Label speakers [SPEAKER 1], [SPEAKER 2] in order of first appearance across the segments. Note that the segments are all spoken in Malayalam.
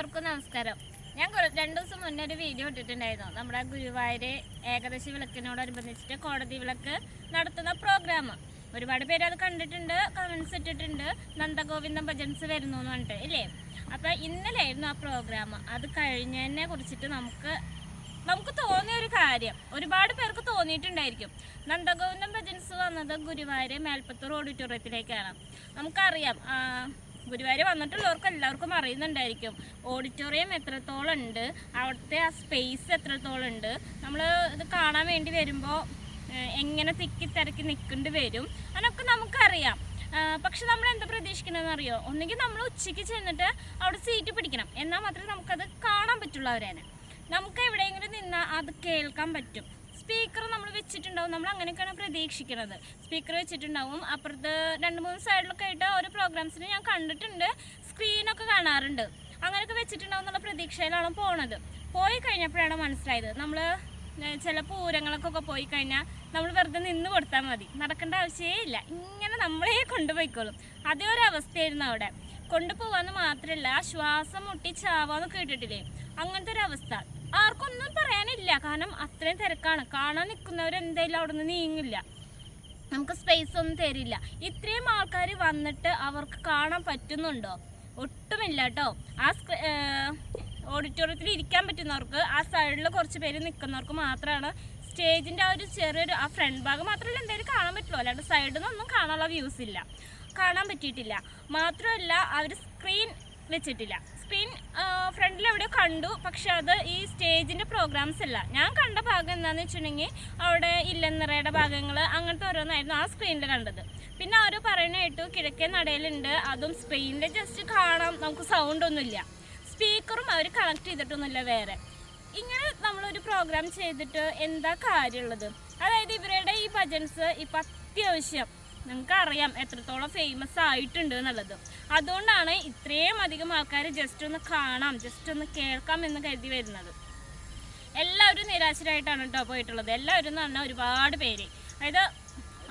[SPEAKER 1] എല്ലാവർക്കും നമസ്കാരം. ഞാൻ രണ്ട് ദിവസം മുന്നേ ഒരു വീഡിയോ ഇട്ടിട്ടുണ്ടായിരുന്നു. നമ്മുടെ ഗുരുവായൂര് ഏകദേശ വിളക്കിനോടനുബന്ധിച്ചിട്ട് കോടതി വിളക്ക് നടത്തുന്ന പ്രോഗ്രാം ഒരുപാട് പേര് അത് കണ്ടിട്ടുണ്ട് കമൻസ് ഇട്ടിട്ടുണ്ട്. നന്ദഗോവിന്ദം ഭജൻസ് വരുന്നു എന്ന് പറഞ്ഞിട്ട് ഇല്ലേ? അപ്പൊ ഇന്നലെ ആയിരുന്നു ആ പ്രോഗ്രാം അത് കഴിഞ്ഞതിനെ കുറിച്ചിട്ട് നമുക്ക് നമുക്ക് തോന്നിയ ഒരു കാര്യം. ഒരുപാട് പേർക്ക് തോന്നിയിട്ടുണ്ടായിരിക്കും. നന്ദഗോവിന്ദം ഭജൻസ് വന്നത് ഗുരുവായൂർ മേൽപ്പത്തൂർ ഓഡിറ്റോറിയത്തിലേക്കാണ് നമുക്കറിയാം ഗുരുവായൂർ വന്നിട്ടുള്ളവർക്ക് എല്ലാവർക്കും അറിയുന്നുണ്ടായിരിക്കും. ഓഡിറ്റോറിയം എത്രത്തോളം ഉണ്ട്? അവിടുത്തെ ആ സ്പേസ് എത്രത്തോളം ഉണ്ട്? നമ്മൾ ഇത് കാണാൻ വേണ്ടി വരുമ്പോൾ എങ്ങനെ തിക്കി തിരക്കി നിൽക്കേണ്ടി വരും? അതിനൊക്കെ നമുക്കറിയാം. പക്ഷെ നമ്മൾ എന്താ പ്രതീക്ഷിക്കണമെന്ന് അറിയോ? ഒന്നുകിൽ നമ്മൾ ഉച്ചയ്ക്ക് ചെന്നിട്ട് അവിടെ സീറ്റ് പിടിക്കണം. എന്നാൽ മാത്രമേ നമുക്കത് കാണാൻ പറ്റുള്ളൂ അവരേനെ. നമുക്ക് എവിടെയെങ്കിലും നിന്നാൽ അത് കേൾക്കാൻ പറ്റും. സ്പീക്കർ നമ്മൾ വെച്ചിട്ടുണ്ടാവും. നമ്മൾ അങ്ങനെയൊക്കെയാണ് പ്രതീക്ഷിക്കുന്നത്. സ്പീക്കർ വെച്ചിട്ടുണ്ടാവും. അപ്പുറത്ത് രണ്ട് മൂന്ന് സൈഡിലൊക്കെ ആയിട്ട് ഓരോ പ്രോഗ്രാംസിന് ഞാൻ കണ്ടിട്ടുണ്ട്. സ്ക്രീനൊക്കെ കാണാറുണ്ട്. അങ്ങനെയൊക്കെ വെച്ചിട്ടുണ്ടാവും എന്നുള്ള പ്രതീക്ഷയിലാണ് പോണത്. പോയി കഴിഞ്ഞപ്പോഴാണ് മനസ്സിലായത്. നമ്മൾ ചില പൂരങ്ങൾക്കൊക്കെ പോയി കഴിഞ്ഞാൽ നമ്മൾ വെറുതെ നിന്ന് കൊടുത്താൽ മതി. നടക്കേണ്ട ആവശ്യമേ ഇല്ല. ഇങ്ങനെ നമ്മളെ കൊണ്ടുപോയിക്കോളും. അതേ ഒരു അവസ്ഥയായിരുന്നു അവിടെ. കൊണ്ടുപോകാന്ന് മാത്രമല്ല ശ്വാസം മുട്ടി ചാവാന്ന് കേട്ടിട്ടില്ലേ? അങ്ങനത്തെ ഒരു അവസ്ഥ. ആർക്കൊന്നും പറയാനില്ല. കാരണം അത്രയും തിരക്കാണ്. കാണാൻ നിൽക്കുന്നവരെന്തായാലും അവിടെ നിന്ന് നീങ്ങില്ല. നമുക്ക് സ്പേസ് ഒന്നും തരില്ല. ഇത്രയും ആൾക്കാർ വന്നിട്ട് അവർക്ക് കാണാൻ പറ്റുന്നുണ്ടോ? ഒട്ടുമില്ല കേട്ടോ ആ ഓഡിറ്റോറിയത്തിൽ ഇരിക്കാൻ പറ്റുന്നവർക്ക് ആ സൈഡിൽ കുറച്ച് പേര് നിൽക്കുന്നവർക്ക് മാത്രമാണ് സ്റ്റേജിന്റെ ആ ഒരു ചെറിയൊരു ആ ഫ്രണ്ട് ഭാഗം മാത്രമല്ല എന്തായാലും കാണാൻ പറ്റുള്ളൂ. അല്ലാണ്ട് സൈഡിൽ നിന്നൊന്നും കാണാനുള്ള വ്യൂസ് ഇല്ല. കാണാൻ പറ്റിയിട്ടില്ല. മാത്രമല്ല അവർ സ്ക്രീൻ വെച്ചിട്ടില്ല. സ്ക്രീൻ ഫ്രണ്ടിൽ എവിടെയോ കണ്ടു. പക്ഷെ അത് ഈ സ്റ്റേജിന്റെ പ്രോഗ്രാംസ് അല്ല. ഞാൻ കണ്ട ഭാഗം എന്താണെന്ന് വെച്ചിട്ടുണ്ടെങ്കിൽ അവിടെ ഇല്ലെന്നറയുടെ ഭാഗങ്ങൾ അങ്ങനത്തെ ഓരോന്നായിരുന്നു ആ സ്ക്രീനിൽ കണ്ടത്. പിന്നെ അവർ പറയുന്ന കേട്ടു കിഴക്കേ നടയിലുണ്ട്. അതും സ്ക്രീനിൽ ജസ്റ്റ് കാണാം. നമുക്ക് സൗണ്ട് ഒന്നുമില്ല. സ്പീക്കറും അവർ കണക്ട് ചെയ്തിട്ടൊന്നുമില്ല വേറെ. ഇങ്ങനെ നമ്മളൊരു പ്രോഗ്രാം ചെയ്തിട്ട് എന്താ കാര്യമുള്ളത്? അതായത് ഇവരുടെ ഈ ഭജൻസ് ഇപ്പം അത്യാവശ്യം നിങ്ങൾക്ക് അറിയാം എത്രത്തോളം ഫേമസ് ആയിട്ടുണ്ട് എന്നുള്ളത്. അതുകൊണ്ടാണ് ഇത്രയും അധികം ആൾക്കാർ ജസ്റ്റ് ഒന്ന് കാണാം ജസ്റ്റ് ഒന്ന് കേൾക്കാം എന്ന് കരുതി വരുന്നത്. എല്ലാവരും നിരാശരായിട്ടാണ് കേട്ടോ പോയിട്ടുള്ളത്. എല്ലാവരും എന്ന് പറഞ്ഞാൽ ഒരുപാട് പേര്. അതായത്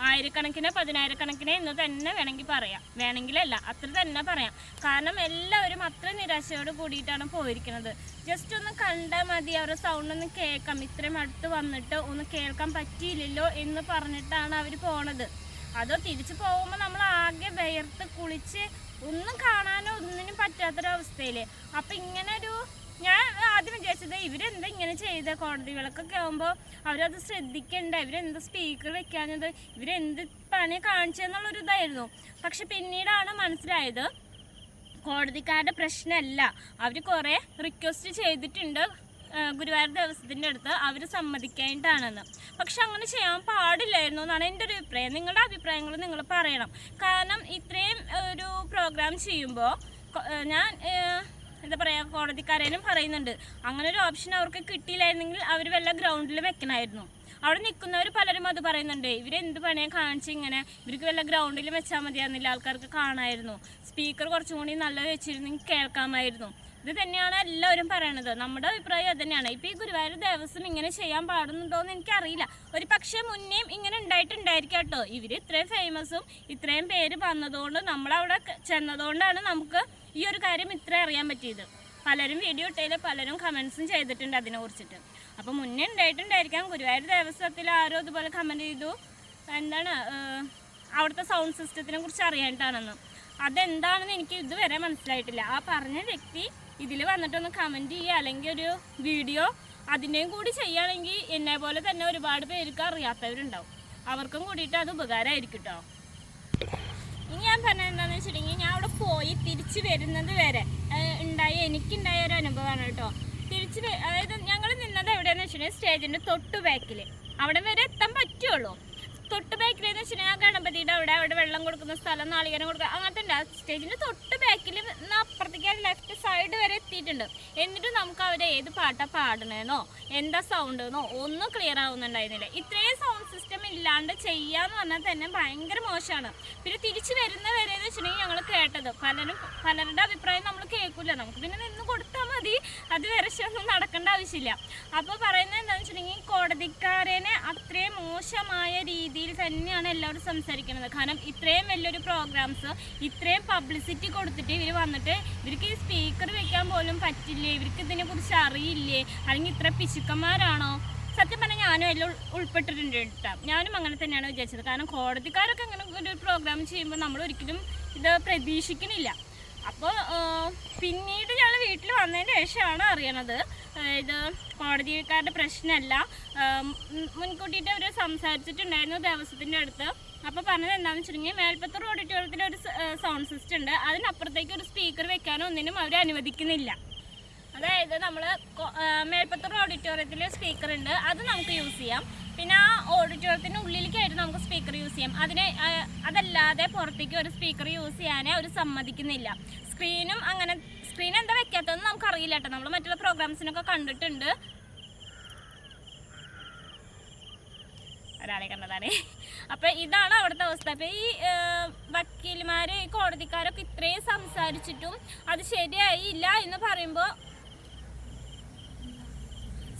[SPEAKER 1] ആയിരക്കണക്കിന് പതിനായിരക്കണക്കിന് എന്ന് തന്നെ വേണമെങ്കിൽ പറയാം. വേണമെങ്കിലല്ല അത്ര തന്നെ പറയാം. കാരണം എല്ലാവരും അത്ര നിരാശയോട് കൂടിയിട്ടാണ് പോയിരിക്കുന്നത്. ജസ്റ്റ് ഒന്ന് കണ്ടാൽ മതി അവരുടെ സൗണ്ട് ഒന്ന് കേൾക്കാം. ഇത്രയും അടുത്ത് വന്നിട്ട് ഒന്ന് കേൾക്കാൻ പറ്റിയില്ലല്ലോ എന്ന് പറഞ്ഞിട്ടാണ് അവർ പോണത്. അതോ തിരിച്ചു പോകുമ്പോൾ നമ്മൾ ആകെ വിയർത്ത് കുളിച്ച് ഒന്നും കാണാനോ ഒന്നിനും പറ്റാത്തൊരവസ്ഥയിൽ അപ്പം ഇങ്ങനെ ഒരു ഞാൻ ആദ്യം വിചാരിച്ചത് ഇവരെന്താ ഇങ്ങനെ ചെയ്ത? കോടതികളൊക്കെ ആകുമ്പോൾ അവരത് ശ്രദ്ധിക്കണ്ട? ഇവരെന്ത് സ്പീക്കർ വെക്കാഞ്ഞത്? ഇവരെന്ത് പണി കാണിച്ചെന്നുള്ളൊരു ഇതായിരുന്നു. പക്ഷെ പിന്നീടാണ് മനസ്സിലായത് കോടതിക്കാരുടെ പ്രശ്നമല്ല. അവർ കുറേ റിക്വസ്റ്റ് ചെയ്തിട്ടുണ്ട്. ഗുരുവായൂർ ദേവസ്വത്തിന്റെ അടുത്ത് അവർ സമ്മതിക്കേണ്ടതാണെന്ന്. പക്ഷെ അങ്ങനെ ചെയ്യാൻ പാടില്ലായിരുന്നു എന്നാണ് എന്റെ ഒരു അഭിപ്രായം. നിങ്ങളുടെ അഭിപ്രായങ്ങൾ നിങ്ങൾ പറയണം. കാരണം ഇത്രയും ഒരു പ്രോഗ്രാം ചെയ്യുമ്പോൾ ഞാൻ എന്താ പറയുക കോടതിക്കാരനും പറയുന്നുണ്ട്. അങ്ങനെ ഒരു ഓപ്ഷൻ അവർക്ക് കിട്ടിയില്ലായിരുന്നെങ്കിൽ അവർ വല്ല ഗ്രൗണ്ടിൽ വെക്കണമായിരുന്നു. അവിടെ നിൽക്കുന്നവർ പലരും അത് പറയുന്നുണ്ട്. ഇവരെന്ത് പണിയാണ് കാണിച്ച് ഇങ്ങനെ? ഇവർക്ക് വല്ല ഗ്രൗണ്ടിൽ വെച്ചാൽ മതിയായിരുന്നില്ല ആൾക്കാർക്ക് കാണാമായിരുന്നു. സ്പീക്കർ കുറച്ചും കൂടി നല്ലത് വെച്ചിരുന്നെങ്കിൽ കേൾക്കാമായിരുന്നു. ഇത് തന്നെയാണ് എല്ലാവരും പറയണത്. നമ്മുടെ അഭിപ്രായം അത് തന്നെയാണ്. ഇപ്പൊ ഈ ഗുരുവായൂർ ദേവസ്വം ഇങ്ങനെ ചെയ്യാൻ പാടുന്നുണ്ടോ എന്ന് എനിക്കറിയില്ല. ഒരു പക്ഷേ മുന്നേയും ഇങ്ങനെ ഉണ്ടായിട്ടുണ്ടായിരിക്കും കേട്ടോ. ഇവർ ഇത്രയും ഫേമസും ഇത്രയും പേര് വന്നതുകൊണ്ട് നമ്മൾ അവിടെ ചെന്നതുകൊണ്ടാണ് നമുക്ക് ഈ ഒരു കാര്യം ഇത്ര അറിയാൻ പറ്റിയത്. പലരും വീഡിയോ ഇട്ടതിൽ പലരും കമൻസും ചെയ്തിട്ടുണ്ട് അതിനെ കുറിച്ചിട്ട്. അപ്പോൾ മുന്നേ ഉണ്ടായിട്ടുണ്ടായിരിക്കാം. ഗുരുവായൂർ ദേവസ്വത്തിൽ ആരോ ഇതുപോലെ കമന്റ് ചെയ്തു. എന്താണ് അവിടുത്തെ സൗണ്ട് സിസ്റ്റത്തിനെ കുറിച്ച് അറിയാനായിട്ടാണെന്ന് അതെന്താണെന്ന് എനിക്ക് ഇതുവരെ മനസ്സിലായിട്ടില്ല. ആ പറഞ്ഞ വ്യക്തി ഇതിൽ വന്നിട്ടൊന്ന് കമന്റ് ചെയ്യുക. അല്ലെങ്കിൽ ഒരു വീഡിയോ അതിന്റെയും കൂടി ചെയ്യുകയാണെങ്കിൽ എന്നെ പോലെ തന്നെ ഒരുപാട് പേർക്ക് അറിയാത്തവരുണ്ടാവും. അവർക്കും കൂടിയിട്ട് അത് ഉപകാരമായിരിക്കും കേട്ടോ ഇനി ഞാൻ പറഞ്ഞത് എന്താണെന്ന് വെച്ചിട്ടുണ്ടെങ്കിൽ ഞാൻ അവിടെ പോയി തിരിച്ചു വരുന്നത് വരെ ഉണ്ടായ എനിക്കുണ്ടായ ഒരു അനുഭവമാണ് കേട്ടോ തിരിച്ച് അതായത് ഞങ്ങൾ നിന്നത് എവിടെയാണെന്ന് വെച്ചിട്ടുണ്ടെങ്കിൽ സ്റ്റേജിന്റെ തൊട്ട് ബാക്കിൽ അവിടെ വരെ എത്താൻ പറ്റുള്ളൂ. തൊട്ട് ബാക്കിൽ എന്ന് വെച്ചിട്ടുണ്ടെങ്കിൽ ഗണപതിയുടെ അവിടെ അവിടെ വെള്ളം കൊടുക്കുന്ന സ്ഥലം നാളികേരം കൊടുക്കുക അങ്ങനത്തെ ഉണ്ട്. ആ സ്റ്റേജിന്റെ തൊട്ട് ബാക്കിൽ അപ്പുറത്തേക്ക് ലെഫ്റ്റ് സൈഡ് വരെ എത്തിയിട്ടുണ്ട്. എന്നിട്ട് നമുക്ക് അവർ ഏത് പാട്ടാ പാടണേന്നോ എന്താ സൗണ്ട് എന്നോ ഒന്നും ക്ലിയർ ആവുന്നുണ്ടായിരുന്നില്ല. ഇത്രയും സൗണ്ട് സിസ്റ്റം ഇല്ലാണ്ട് ചെയ്യാന്ന് പറഞ്ഞാൽ തന്നെ ഭയങ്കര മോശമാണ്. പിന്നെ തിരിച്ചു വരുന്ന വരെ എന്ന് വെച്ചിട്ടുണ്ടെങ്കിൽ ഞങ്ങൾ കേട്ടത്. പലരും പലരുടെ അഭിപ്രായം നമ്മൾ കേൾക്കില്ല നമുക്ക് പിന്നെ നിന്ന് കൊടുത്താൽ മതി. അത് വരച്ചൊന്നും നടക്കേണ്ട ആവശ്യമില്ല. അപ്പോൾ പറയുന്നത് എന്താണെന്ന് വെച്ചിട്ടുണ്ടെങ്കിൽ കോടതിക്കാരനെ അത്രയും മോശമായ രീതിയിൽ തന്നെയാണ് എല്ലാവരും സംസാരിക്കുന്നത്. കാരണം ഇത്രയും വലിയൊരു പ്രോഗ്രാംസ് ഇത്രയും പബ്ലിസിറ്റി കൊടുത്തിട്ട് ഇവർ വന്നിട്ട് ഇവർക്ക് ഈ സ്പീക്കർ വെക്കാൻ പോലും പറ്റില്ലേ? ഇവർക്ക് ഇതിനെ കുറിച്ച് അറിയില്ലേ? അല്ലെങ്കിൽ ഇത്ര പിശുക്കന്മാരാണോ? സത്യം പറഞ്ഞാൽ ഞാനും എല്ലാം ഉൾ- ഉൾപ്പെട്ടിട്ടുണ്ട് കേട്ടോ. ഞാനും അങ്ങനെ തന്നെയാണ് വിചാരിച്ചത്. കാരണം കോടതിക്കാരൊക്കെ അങ്ങനെ ഒരു പ്രോഗ്രാം ചെയ്യുമ്പോൾ നമ്മൾ ഒരിക്കലും ഇത് പ്രതീക്ഷിക്കുന്നില്ല. അപ്പോൾ പിന്നീട് ഞങ്ങൾ വീട്ടിൽ വന്നതിന് ശേഷമാണ് അറിയണത്. ഇത് കോടതിക്കാരുടെ പ്രശ്നമല്ല. മുൻകൂട്ടിയിട്ട് അവർ സംസാരിച്ചിട്ടുണ്ടായിരുന്നു ദേവസ്വത്തിന്റെ അടുത്ത്. അപ്പോൾ പറഞ്ഞത് എന്താണെന്ന് വെച്ചിട്ടുണ്ടെങ്കിൽ മേൽപ്പത്തൂർ ഓഡിറ്റോറിയത്തിൽ ഒരു സൗണ്ട് സിസ്റ്റം ഉണ്ട്. അതിനപ്പുറത്തേക്ക് ഒരു സ്പീക്കർ വെക്കാനോ ഒന്നിനും അവർ അനുവദിക്കുന്നില്ല. അതായത് നമ്മൾ മേൽപ്പത്തൂർ ഓഡിറ്റോറിയത്തിൽ സ്പീക്കർ ഉണ്ട്. അത് നമുക്ക് യൂസ് ചെയ്യാം. പിന്നെ ആ ഓഡിറ്റോറിയത്തിന്റെ ഉള്ളിലേക്കായിട്ട് നമുക്ക് സ്പീക്കർ യൂസ് ചെയ്യാം. അതിനെ അതല്ലാതെ പുറത്തേക്ക് ഒരു സ്പീക്കർ യൂസ് ചെയ്യാനേ അവർ സമ്മതിക്കുന്നില്ല. സ്ക്രീനും അങ്ങനെ സ്ക്രീൻ എന്താ വെക്കാത്തതെന്ന് നമുക്കറിയില്ല കേട്ടോ. നമ്മൾ മറ്റുള്ള പ്രോഗ്രാംസിനൊക്കെ കണ്ടിട്ടുണ്ട്. ഒരാളെ കണ്ടതാണ്. അപ്പം ഇതാണ് അവിടുത്തെ അവസ്ഥ. അപ്പം ഈ വക്കീൽമാർ ഈ കോടതിക്കാരൊക്കെ ഇത്രയും സംസാരിച്ചിട്ടും അത് ശരിയായില്ല എന്ന് പറയുമ്പോൾ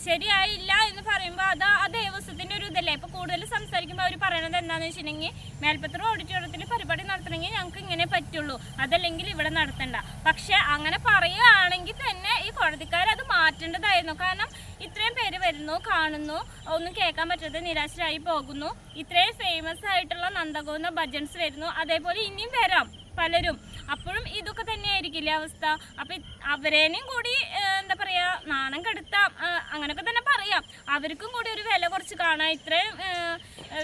[SPEAKER 1] ശരിയായില്ല എന്ന് പറയുമ്പോൾ അത് ആ ദേവസ്വത്തിന്റെ ഒരു ഇതല്ലേ? ഇപ്പോൾ കൂടുതൽ സംസാരിക്കുമ്പോൾ അവർ പറയണത് എന്താണെന്ന് വെച്ചിട്ടുണ്ടെങ്കിൽ മേൽപ്പത്തൂർ ഓഡിറ്റോറിയത്തിൽ പരിപാടി നടത്തണമെങ്കിൽ ഞങ്ങൾക്ക് ഇങ്ങനെ പറ്റുള്ളൂ. അതല്ലെങ്കിൽ ഇവിടെ നടത്തണ്ട. പക്ഷെ അങ്ങനെ പറയുകയാണെങ്കിൽ തന്നെ ഈ കോടതിക്കാർ അത് മാറ്റേണ്ടതായിരുന്നു. കാരണം ഇത്രയും പേര് വരുന്നു കാണുന്നു ഒന്നും കേൾക്കാൻ പറ്റാതെ നിരാശരായി പോകുന്നു. ഇത്രയും ഫേമസ് ആയിട്ടുള്ള നന്ദഗോന്ന ഭജൻസ് വരുന്നു. അതേപോലെ ഇനിയും വരാം. പലരും. അപ്പോഴും ഇതൊക്കെ തന്നെയായിരിക്കില്ലേ അവസ്ഥ? അപ്പം അവരേനെയും കൂടി എന്താ പറയുക നാണം കെടുത്താം അങ്ങനൊക്കെ തന്നെ പറയാം. അവർക്കും കൂടി ഒരു വില കുറച്ച് കാണാം. ഇത്രയും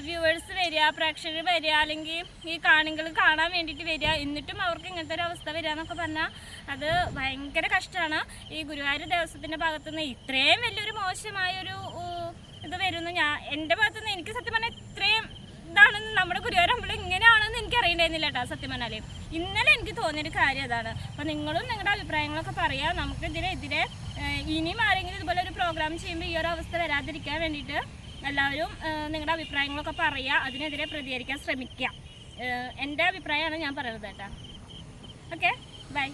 [SPEAKER 1] വ്യൂവേഴ്സ് വരിക പ്രേക്ഷകർ വരിക അല്ലെങ്കിൽ ഈ കാണികൾ കാണാൻ വേണ്ടിയിട്ട് വരിക എന്നിട്ടും അവർക്ക് ഇങ്ങനത്തെ ഒരു അവസ്ഥ വരിക എന്നൊക്കെ പറഞ്ഞാൽ അത് ഭയങ്കര കഷ്ടമാണ്. ഈ ഗുരുവായൂർ ദേവസ്വത്തിന്റെ ഭാഗത്തുനിന്ന് ഇത്രയും വലിയൊരു മോശമായൊരു ഇത് വരുന്നു. ഞാൻ എന്റെ ഭാഗത്തുനിന്ന് എനിക്ക് സത്യം പറഞ്ഞാൽ ഇത്രയും ഇതാണെന്ന് നമ്മുടെ ഗുരുവായൂർ അമ്പലം ഇങ്ങനെയാണെന്ന് എനിക്ക് അറിയണ്ടായിരുന്നില്ല കേട്ടോ സത്യം പറഞ്ഞാലേ. ഇന്നലെ എനിക്ക് തോന്നിയൊരു കാര്യം അതാണ്. അപ്പൊ നിങ്ങളും നിങ്ങളുടെ അഭിപ്രായങ്ങളൊക്കെ പറയാം. നമുക്കിതിനെതിരെ ഇനിയും ആരെങ്കിലും ഇതുപോലെ ഒരു പ്രോഗ്രാം ചെയ്യുമ്പോൾ ഈ ഒരു അവസ്ഥ വരാതിരിക്കാൻ വേണ്ടിയിട്ട് എല്ലാവരും നിങ്ങളുടെ അഭിപ്രായങ്ങളൊക്കെ പറയുക അതിനെതിരെ പ്രതികരിക്കാൻ ശ്രമിക്കുക എന്റെ അഭിപ്രായമാണ് ഞാൻ പറയുന്നത് കേട്ടോ. ഓക്കെ? ബൈ.